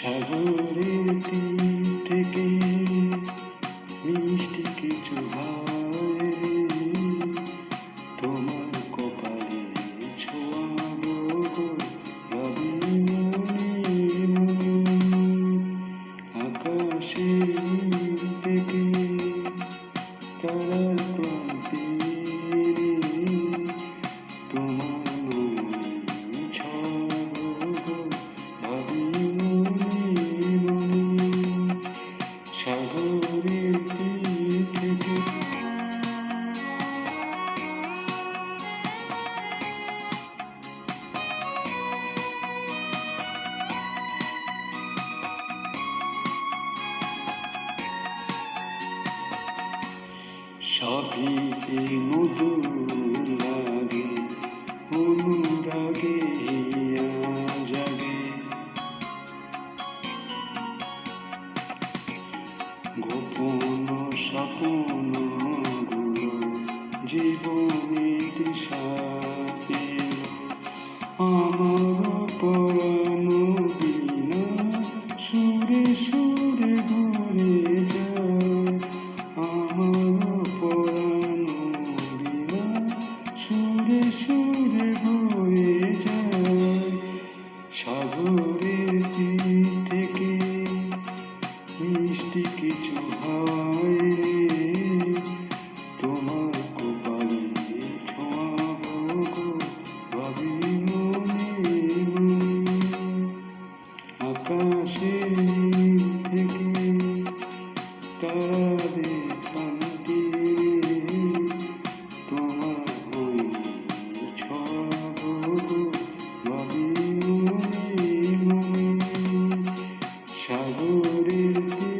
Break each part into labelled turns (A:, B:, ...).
A: সাগরের তীর থেকে মিষ্টি কিছু তোমার কপালে ছোঁয়াব রবি আকাশে থেকে তারার প্রান্তি সবইকে মধুর লাগে অনুরাগে জাগে। গোপন স্বপ্ন জীবনে দিশা Espírito.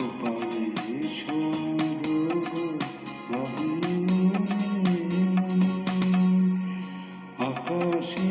A: কপালে আকাশে